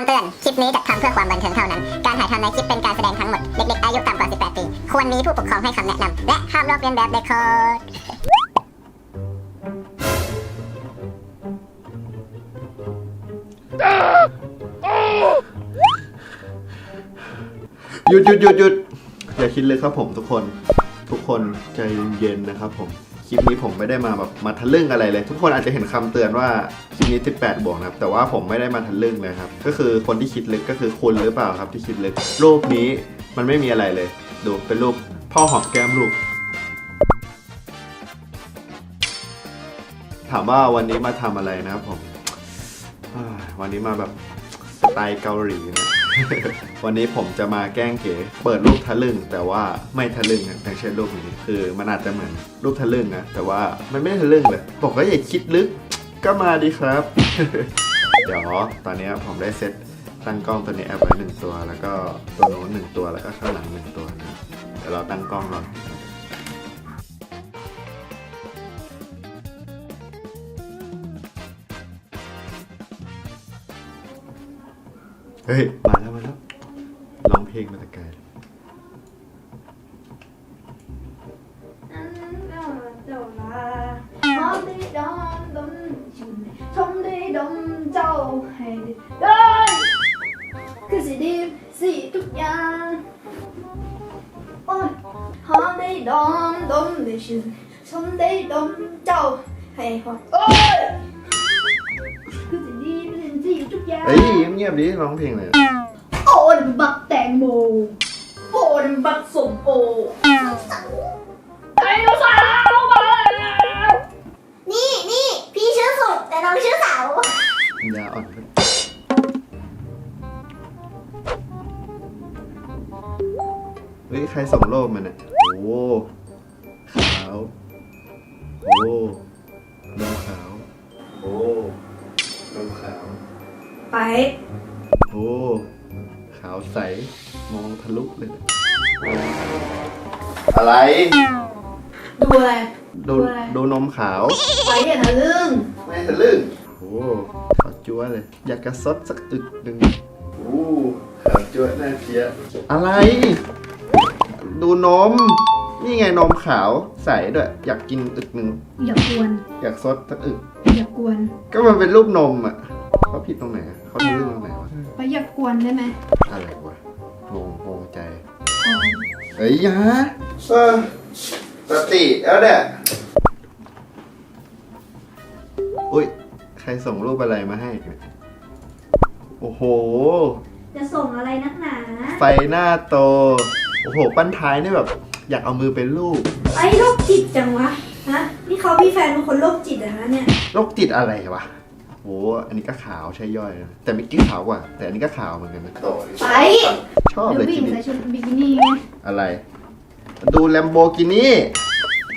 คำเตือน คลิปนี้จัดทำเพื่อความบันเทิงเท่านั้น การถ่ายทำในคลิปเป็นการแสดงทั้งหมด เด็กๆ อายุต่ำกว่า 18 ปี ควรมีผู้ปกครองให้คำแนะนำ และห้ามลอกเลียนแบบเด็ดขาดหยุดหยุดหยุดหยุดอย่าคิดเลยครับผมทุกคน ทุกคนใจเย็นๆนะครับผม คลิปนี้ผมไม่ได้มาแบบมาทะลึ่งอะไรเลย ทุกคนอาจจะเห็นคำเตือนว่าคลิปนี้ 18 บวกนะครับ แต่ว่าผมไม่ได้มาทะลึ่งเลยครับ ก็คือคนที่คิดลึกก็คือคุณหรือเปล่าครับที่คิดลึก รูปนี้มันไม่มีอะไรเลย ดูเป็นรูปพ่อหอมแก้มลูก ถามว่าวันนี้มาทำอะไรนะครับผม วันนี้มาแบบสไตล์เกาหลีนะ วันนี้ผมจะมาแกล้งเก๋ เปิดรูปทะลึ่ง แต่ว่าไม่ทะลึ่งนะอย่างเช่นรูปนี้คือมันอาจจะเหมือนรูปทะลึ่งนะแต่ว่ามันไม่ทะลึ่งเลยบอกว่าอย่าคิดลึกก็มาดีครับ เดี๋ยวตอนนี้ผมได้เซตตั้งกล้องตัวนี้แอปไว้หนึ่งตัว แล้วก็ตัวโน้นหนึ่งตัวแล้วก็ข้างหลังหนึ่งตัวนะเดี๋ยวเราตั้งกล้องรอ เฮ้ย มาแล้วมาแล้วร้องเพลงมาแต่ไกลคือสีดีสีทุกอย่างโอ้ยหอมได้ดมดมได้ชื่นชมได้ดมเจ้าให้หอมโอ้ยคือสีดี เป็นสีทุกอย่างเฮ้ยเงียบๆดิร้องเพลงเลยโอ้ยบักแตงโมโอ้ยบักสมโอไดโนเสาร์มาแล้วนี่นี่พี่ชื่อสุดแต่น้องชื่อเสาปัญญาอ่อนไปเฮ้ยใครส่งโลกมันอะโอะไร ดูอะไรดูดูอะไร ดูนมขาว ไปอย่าทะลึ่งไม่ทะลึ่งโอ้ขาวจั๊วเลย อยากกระซดสักอึกหนึ่งโอ้ขาวจั๊วน่าเชียอะไร ดูนม นี่ไงนมขาวใสด้วย อยากกินอึกหนึ่ง อย่ากวน อยากซดสักอึก อย่ากวนก็มันเป็นรูปนมอะเขาผิดตรงไหนอะเขาทะลึ่งตรงไหนวะ ไปอย่ากวนได้ไหมอะไรวะงงงงใจ เฮ้ยอยาเออสติแล้วเนี่ยอุ้ย ใครส่งรูปอะไรมาให้เนี่ยโอ้โห จะส่งอะไรนักหนาไฟหน้าโต โอ้โห ปั้นท้ายนี่แบบ อยากเอามือเป็นรูปไอ้โรคจิตจังวะ ฮะ นี่เขาพี่แฟนเป็นคนโรคจิตเหรอฮะเนี่ย โรคจิตอะไรวะโห อันนี้ก็ขาวใช่ย่อยนะ แต่เมื่อกี้ขาวกว่า แต่อันนี้ก็ขาวเหมือนกันนะไปชอบเดี๋เลยยวผู้หทีญิงนี้ใส่ชุดบิกินี่ไงอะไร ดูแลมโบกินี่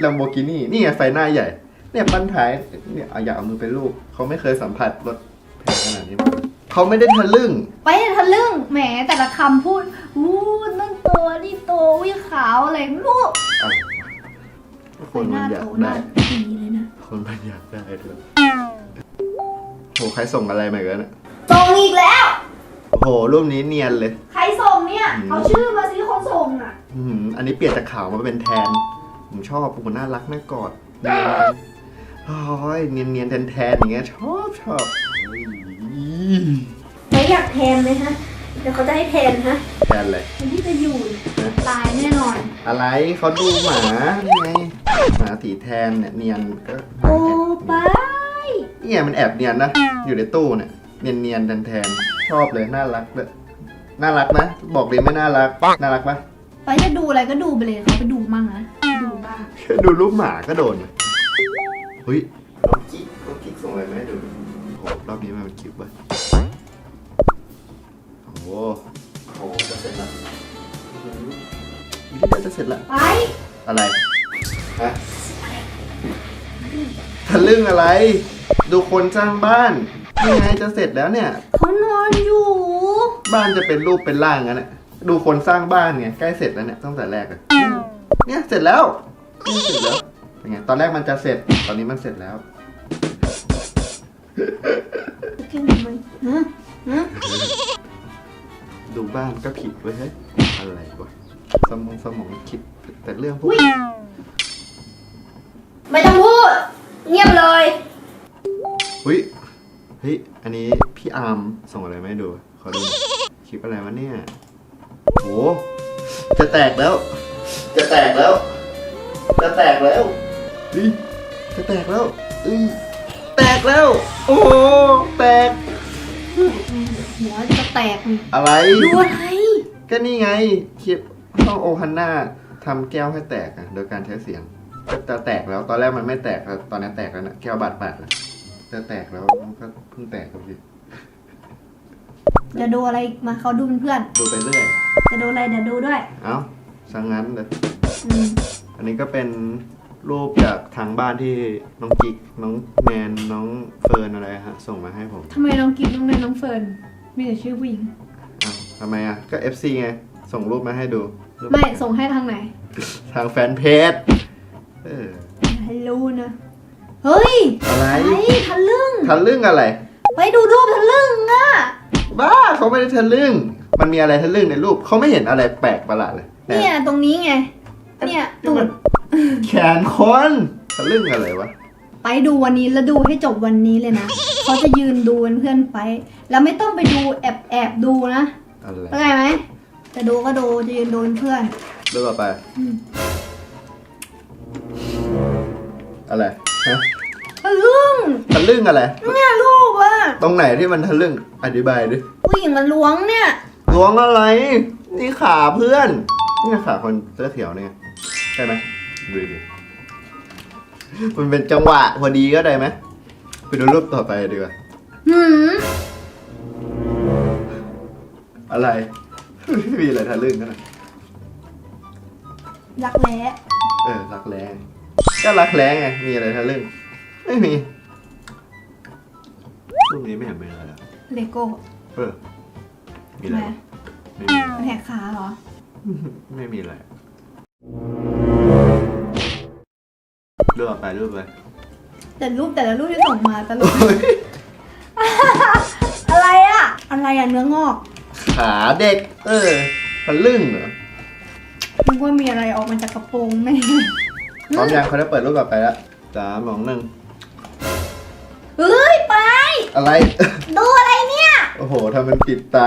แลมโบกินี่นี่ไงไฟหน้าใหญ่ เนี่ยปั้นท้ายเนี่ยเอาอยากเอามือเป็นรูปเขาไม่เคยสัมผัสรถแพงขนาดนี้มาก่อนเขาไม่ได้ทะลึ่ง ไปอย่าทะลึ่งแหมแต่ละคำพูดอู้นั่นโตนี่โตวิขาวอะไรไม่รู้อะไรวะคนมันอยากหน้าได้ดีเลยนะ คนมันอยากได้ด้วย โหใครส่งอะไรมาอีกันนะส่งอีกแล้ว โอ้โหรูปนี้เนียนเลย ใครส่งเนี่ยอืมเอาชื่อมาสิคนส่งอะ อื้อหืออันนี้เปลี่ยนจากขาวมาเป็นแทน ผมชอบผมน่ารักน่ากอดเนียนจังโอ้ยเนียนเนียนแทนแทนๆอย่างเงี้ยชอบชอบเฮ้ยไม่อยากแทนเลยฮะ เดี๋ยวเขาจะให้แทนฮะแทนเลย คนที่จะอยู่ตายแน่นอน อะไรเขาดูหมานี่ไงหมาสีแทนเนี่ยเนียนก็หมาโอ้แอบไป เนี่ยมันแอบเนียนนะ อยู่ในตู้เนี่ย เนียนเนียนแทนแทนๆชอบเลยน่ารักเลยน่ารักนะบอกเลยไม่น่ารัก น่ารักปะไปจะดูอะไรก็ดูไปเลยเขาไปดูมั่งนะดูบ้างแค่ดูรูปหมาก็โดนเฮ้ยน้องกิ๊กน้องกิ๊กส่งอะไรมาให้ดูโอ้โหรอบนี้มันเป็นกิ๊กป่ะโอ้โหโอ้โหจะเสร็จแล้วนี่จะเสร็จแล้วไปอะไรฮะทะลึ่งอะไร ดูคนสร้างบ้านนี่ไงจะเสร็จแล้วเนี่ย เขานอนอยู่ บ้านจะเป็นรูปเป็นร่างงั้นน่ะดูคนสร้างบ้านไงใกล้เสร็จแล้วเนี่ยตั้งแต่แรกอะเนี่ยเสร็จแล้วเนี่ยเสร็จแล้วเป็นไงตอนแรกมันจะเสร็จตอนนี้มันเสร็จแล้วแค่ไหนไหมฮะฮะดูบ้านก็ผิดเว้ยเฮ้ยอะไรวะสมองสมองคิดแต่เรื่องพวกอุ๊ยไม่ต้องพูด เงียบเลย อุ้ยเฮ้ย อันนี้พี่อาร์มส่งอะไรมาให้ดู ขอดูหน่อยคลิปอะไรวะเนี่ยโห จะแตกแล้ว จะแตกแล้ว จะแตกแล้วเฮ้ยจะแตกแล้วเอ้ยแตกแล้ว โอ้โหแตก หัวจะแตกอะไร ดูอะไรก็นี่ไงคลิปห้องโอฮันน่าทำแก้วให้แตกอะโดยการใช้เสียงก็จะแตกแล้วตอนแรกมันไม่แตกแล้วตอนนี้แตกแล้วนะแก้วบาดปากแล้ว จะแตกแล้วมันก็เพิ่งแตกครับพี่จะดูอะไรอีกมาเขาดูเป็นเพื่อน ดูไปเรื่อย จะดูอะไรเดี๋ยวดูด้วย เอ้าสังงั้นเลยอืมอันนี้ก็เป็นรูปจากทางบ้านที่น้องกิกน้องแนนน้องเฟิร์นอะไรฮะ ส่งมาให้ผมทำไมน้องกิ๊กน้องเนยน้องเฟิร์นมีแต่ชื่อผู้หญิงอ้าวทำไมอะ ก็ FC ไง ส่งรูปมาให้ดูรูปไม่ส่งให้ทางไหนทางแฟนเพจเออ ให้รู้นะ เฮ้ยอะไรไอ้ทะลึ่ง ทะลึ่งอะไร ไปดูรูปทะลึ่งอะ บ้าเขาไม่ได้ทะลึ่ง มันมีอะไรทะลึ่งในรูปเขาไม่เห็นอะไรแปลกประหลาดเลยเนี่ยตรงนี้ไง เนี่ยตูดแขนคนทะลึ่งอะไรวะ ไปดูวันนี้แล้วดูให้จบวันนี้เลยนะเขาจะยืนดูเป็นเพื่อนไป แล้วไม่ต้องไปดูแอบแอบดูนะอะไรเข้าใจไหมจะดูก็ดูจะยืนดูเป็นเพื่อนรูปต่อไปอืมอะไร ฮะทะลึ่งทะลึ่งอะไร เนี่ยรูปอะตรงไหนที่มันทะลึ่ง อธิบายดิผู้หญิงมันล้วงเนี่ยล้วงอะไร นี่ขาเพื่อน นี่ขาคนเสื้อเขียวเนี่ยใช่ไหมดูดิ มันเป็นจังหวะพอดีก็ได้ไหมไปดูรูปต่อไปดีกว่า หืมอะไร ไม่มีอะไรทะลึ่งกันนะรักแร้เออรักแร้ไง ก็รักแร้ไง มีอะไรทะลึ่ง ไม่มีรูปนี้ไม่เห็นเป็นอะไรเลยเลโก้เออ มีอะไรทำไมวะไม่มี มันแหกขาเหรอ ไม่มีอะไรรูปต่อไปรูปไปแต่รูปแต่ละรูปที่ส่งมาตลก อะไรอะอะไรอะเนื้องอกขาเด็ก เออทะลึ่งเหรอ นึกว่ามีอะไรออกมาจากกระโปรงแม่ พร้อมยังเขาได้เปิดรูปต่อไปแล้วสามสองหนึ่งเฮ้ยไป อะไร ดูอะไรเนี่ย โอ้โหทำมันปิดตา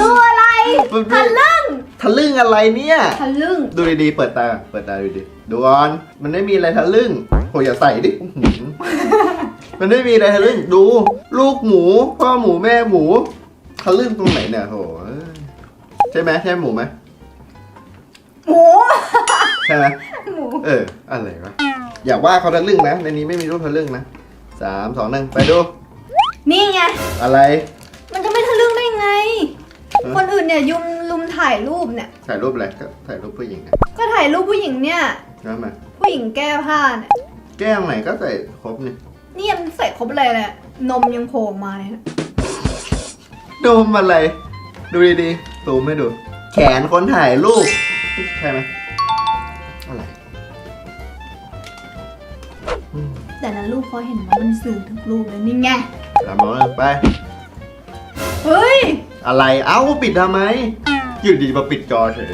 ดูอะไรมันไม่ทะลึ่งทะลึ่งอะไรเนี่ย ทะลึ่งดูดีๆ เปิดตา เปิดตาดูดีดูก่อน มันไม่มีอะไรทะลึ่งโหอย่าใส่ดิอื้อหือมันไม่มีอะไรทะลึ่ง ดู ลูกหมู พ่อหมูแม่หมู ทะลึ่งตรงไหนเนี่ยโหเอ้ยใช่ไหมใช่หมูไหม หมู ใช่ไหม หมูเออ อะไรวะ อย่าว่าเขาทะลึ่งนะ ในนี้ไม่มีรูปทะลึ่งนะสามสองหนึ่งไปดู นี่ไง อะไร มันจะไม่ทะลึ่งได้ไงเออคนอื่นเนี่ยยุมลุมถ่ายรูปเนี่ย ถ่ายรูปอะไรก็ถ่ายรูปผู้หญิงอะก็ถ่ายรูปผู้หญิงเนี่ย แล้วมาผู้หญิงแก้ผ้าเนี่ยแก้มไหนก็ใส่ครบนี่นี่ยังใส่ครบเลยแหละนมยังโผล่ออกมาเลยนะโดมอะไร ดูดีๆซูมให้ดู แขนคนถ่ายรูป ใช่ไหม แต่ละรูปเขาเห็นว่ามันสื่อทุกรูปเลยนี่ไงสามมองเลยไป เฮ้ย อะไรเอ้าปิดทำไมอยู่ดีมาปิดจอเฉย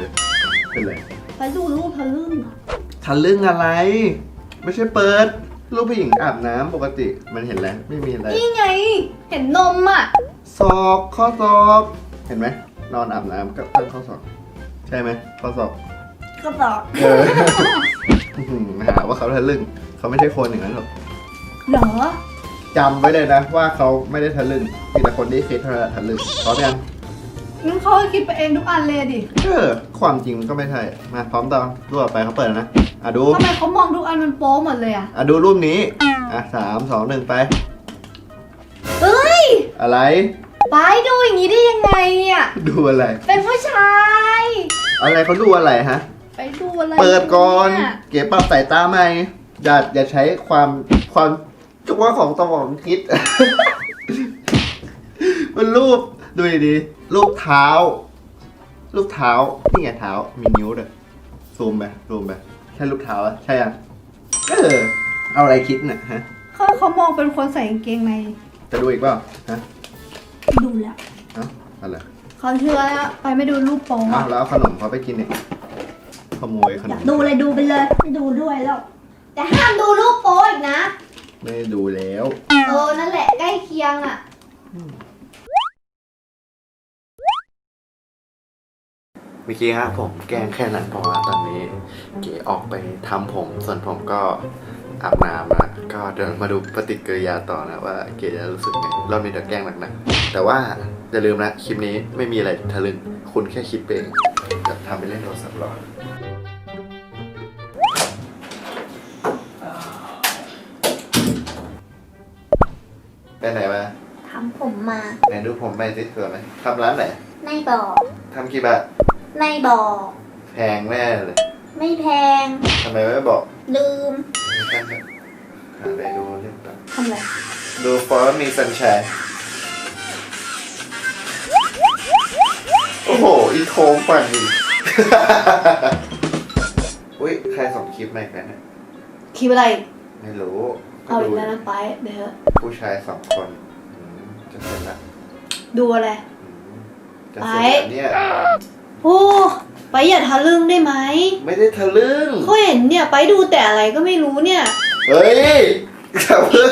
เป็นไรไปดูรูปทะลึ่งอะทะลึ่งอะไร ไม่ใช่เปิด รูปผู้หญิงอาบน้ำปกติมันเห็นแล้วไม่มีอะไร นี่ไง เห็นนมอะ ศอกข้อศอกเห็นไหมนอนอาบน้ำก็ตั้งข้อศอกใช่ไหมข้อศอก ก็ตอก เอออื้อหือหาว่าเขาทะลึ่งเขาไม่ใช่คนอย่างนั้นหรอกเหรอจำไว้เลยนะ ว่าเขาไม่ได้ทะลึ่งมีแต่คนที่คิดเท่านั้นทะลึ่งพร้อมยังงั้นเขาคิดไปเองทุกอันเลยดิเออความจริงมันก็ไม่ใช่มาพร้อมต่อรูปต่อไปเขาเปิดแล้วนะอะดูทำไมเขามองทุกอันมันโป๊หมดเลยอะอะดูรูปนี้อะสามสองหนึ่งไป เอ้ยอะไร ไปดูอย่างนี้ได้ยังไงอะดูอะไร เป็นผู้ชาย อะไรเขาดูอะไรฮะ ไปดูอะไรเปิดก่อนเนี่ยเก็บปรับสายตาใหม่อย่าอย่าใช้ความความ จุกว่าของสมองคิด มันรูปดูดีๆรูปเท้า รูปเท้า นี่ไงเท้า มีนิ้วด้วยซูมไปซูมไปใช่รูปเท้าอะใช่ยังเออเอาอะไรคิดเนี่ยฮะเขาเขามองเป็นคนใส่กางเกงในจะดูอีกเปล่าฮะดูแล้วเอ้าอะไรเขาเชื่อแล้วไปไม่ดูรูปโป๊อ้าอะวแล้วเอาขนมเขาไปกินอีกขโมยขอนยากมดูเลยดูไปเลย ไม่ดูด้วยแล้วแต่ห้ามดูรูปโป๊อีกนะ ไม่ได้ดูแล้ว เออนั่นแหละใกล้เคียงอะ เมื่อกี้ฮะผมแกล้งแค่นั้นเพราะว่าตอนนี้เก๋ออกไปทำผม ส่วนผมก็อาบน้ำนะก็เดินมาดูปฏิกิริยาต่อนะว่าเก๋จะรู้สึกไงรอบนี้เดี๋ยวแกล้งหนักๆแต่ว่าอย่าลืมนะคลิปนี้ไม่มีอะไรทะลึ่งคุณแค่คิดไปเองจะทำไปเล่นโทรศัพท์รอ ไปไหนมาทำผมมาไหนดูผมไปสิสวยไหมทำร้านไหนไม่บอกทำกี่บาทไม่บอก แพงแน่เลยไม่แพง ทำไมไม่บอกลืมหาไปดูเรื่องต่อทำอะไรดูฟอร์มีสัญชัยโอ้โห อีโทมปั่นอีก อุ้ยใครส่งคลิปมาอีกแล้วเนะคิดอะไร ไม่รู้ เอาอีกดูแล้วนะไปเดี๋ยวผู้ชายสองคนอืมจะเสร็จละดูอะไร อืมจะเสร็จแล้วเนี่ยโอ้ไปอย่าทะลึ่งได้ไหมไม่ได้ทะลึ่งเขาเห็นเนี่ยไปดูแต่อะไรก็ไม่รู้เนี่ยเฮ้ยอย่าเพิ่ง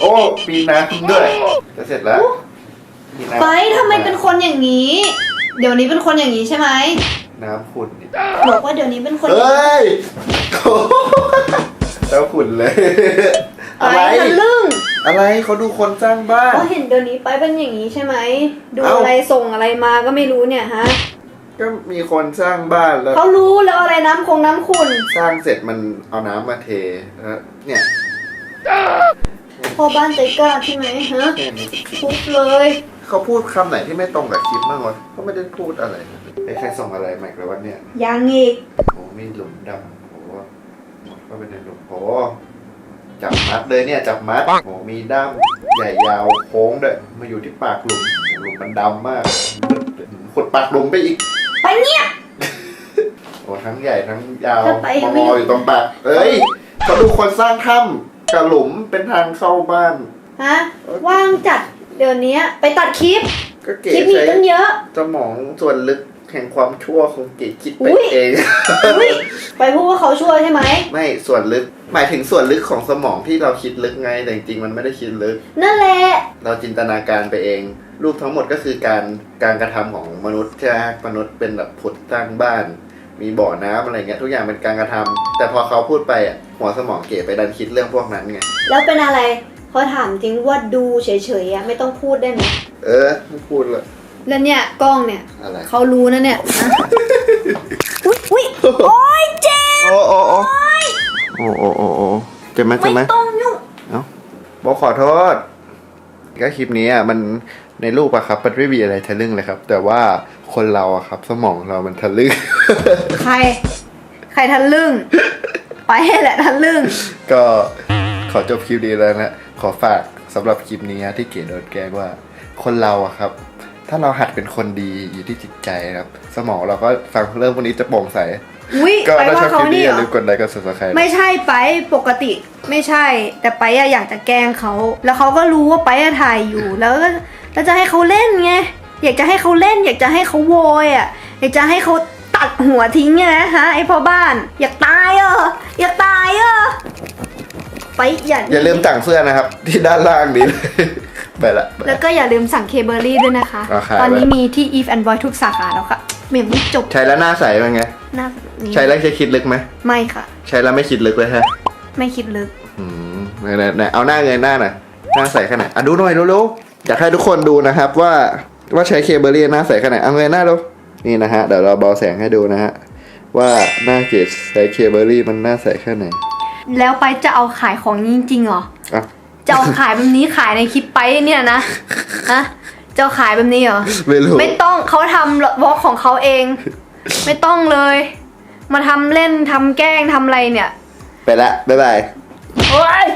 โอ้มีน้ำด้วย จะเสร็จแล้วมีน้ำไปทำไมเป็นคนอย่างนี้ เดี๋ยวนี้เป็นคนอย่างนี้ใช่ไหมน้ำขุ่นนี่บอกว่าเดี๋ยวนี้เป็นคนเฮ้ยโอ้แล้วขุ่นเลยไป อะไร ทะลึ่งอะไรเขาดูคนสร้างบ้านเขาเห็นเดี๋ยวนี้ไปเป็นอย่างนี้ใช่ไหม ดูเอ้า อะไรส่งอะไรมาก็ไม่รู้เนี่ยฮะก็มีคนสร้างบ้านแล้ว เขารู้แล้วอะไรน้ำคงน้ำขุ่นสร้างเสร็จมันเอาน้ำมาเทแล้วเนี่ยพ่อบ้านใจกล้าใช่ไหมฮะแค่นี้ทุบเลย เขาพูดคำไหนที่ไม่ตรงกับคลิปบ้างวะเขาไม่ได้พูดอะไรไอ้ใครส่งอะไรมาอีกแล้ววะเนี่ยยังอีกโอ้มีหลุมดำโอ้หมดเข้าไปในหลุมโอ้ จับมัดเลยเนี่ยจับมัดโอ้มีด้ามใหญ่ยาวโค้งด้วยมาอยู่ที่ปากหลุมหลุมมันดำมากขุดปากหลุมไปอีกไปเนี่ยโอ้ทั้งใหญ่ทั้งยาวถ้าไปมไม่ออยู่ตรงปากเอ้ยเขาดูคนสร้างถ้ำกับหลุมเป็นทางเข้าบ้านฮะว่างจัดเดี๋ยวนี้ไปตัดคลิปก็เก๋คลิปมีใช้ตั้งเยอะสมองส่วนลึกแห่งความชั่วของเก๋คิดไปอุ๊ยเองอุ๊ยไปพูดว่าเขาช่วยใช่ไหมไม่ส่วนลึก หมายถึงส่วนลึกของสมองที่เราคิดลึกไงแต่จริงๆมันไม่ได้คิดลึก นั่นแหละ เราจินตนาการไปเอง รูปทั้งหมดก็คือการการกระทำของมนุษย์ใช่ไหมมนุษย์เป็นแบบผุดสร้างบ้าน มีบ่อน้ำอะไรเงี้ยทุกอย่างเป็นการกระทำแต่พอเขาพูดไปอะหัวสมองเก๋ไปดันคิดเรื่องพวกนั้นไง แล้วเป็นอะไรเขาถามจริงว่าดูเฉยๆอะไม่ต้องพูดได้ไหมเออไม่พูดเลยแล้วเนี่ยกล้องเนี่ยอะไรเขารู้นะเนี่ยนะอุ้ยอุ้ยโอ๊ยเจ็บ โอ้โอ้โอ้ โอ้โอ้โอ้โอ้เจ็บไหมเจ็บไหม ไม่ต้องยุ่งบอกขอโทษ ก็คลิปนี้อะมันในรูปอะครับมันไม่มีอะไรทะลึ่งเลยครับ แต่ว่าคนเราอะครับ สมองเรามันทะลึ่ง ใคร ใครทันลึ่ง ไปให้แหละทันลึ่ง ก็ขอจบคลิปนี้แล้วนะ ขอฝากสำหรับคลิปนี้นะที่เก๋โดนแกล้งว่า คนเราอะครับ ถ้าเราหัดเป็นคนดีอยู่ที่จิตใจครับ สมองเราก็ฟังเรื่องพวกนี้จะโปร่งใส อุ้ยก็ไปถ้าชว่าอบคเขาลิปนี้นี่อเหรย่าอลืมกดไลค์กด subscribe ไม่ใช่ไปปกติไม่ใช่ แต่ไปอะอยากจะแกล้งเขา แล้วเขาก็รู้ว่าไปอะถ่ายอยู่ แล้วก็แล้วจะให้เขาเล่นไงอยากจะให้เขาเล่น อยากจะให้เขาโวยอะอยากจะให้เขาตัดหัวทิ้งไงฮะไอพ่อบ้าน อยากตายเหรออยากตายเหรอไปอย่าอย่าลืมสั่งเสื้อนะครับ ที่ด้านล่างนี้เลยไปละไปแล้วก็อย่าลืมสั่งเคเบอรี่ด้วยนะคะราคาตอนนี้มีที่ Eve and Boy ทุกสาขาแล้วค่ะเมมไม่จบ ใช้แล้วหน้าใสเป็นไง หน้า นี้ใช้แล้วจะคิดลึกไหมไม่ค่ะ ใช้แล้วไม่คิดลึกเลยฮะไม่คิดลึกอืมไหนไหนเอาหน้าเงยหน้าหน่อยหน้าใสขนาดอะดูหน่อยเร็วๆอยากให้ทุกคนดูนะครับว่าว่าใช้เคเบิลลี่หน้าใสขนาดเอาเงยหน้าดูนี่นะฮะเดี๋ยวเราเบาแสงให้ดูนะฮะว่าหน้าเกจใช้เคเบิลลี่มันหน้าใสแค่ไหนแล้วไปจะเอาขายของนี้จริงๆเหรออะจะเอาขายแบบนี้ขายในคลิปไปเนี่ยนะฮะจะเอาขายแบบนี้เหรอไม่รู้ไม่ต้องเขาทำวอล์กของเขาเอง ไม่ต้องเลย มาทำเล่นทำแกล้งทำอะไรเนี่ย ไปละ บ๊ายบาย โอ๊ย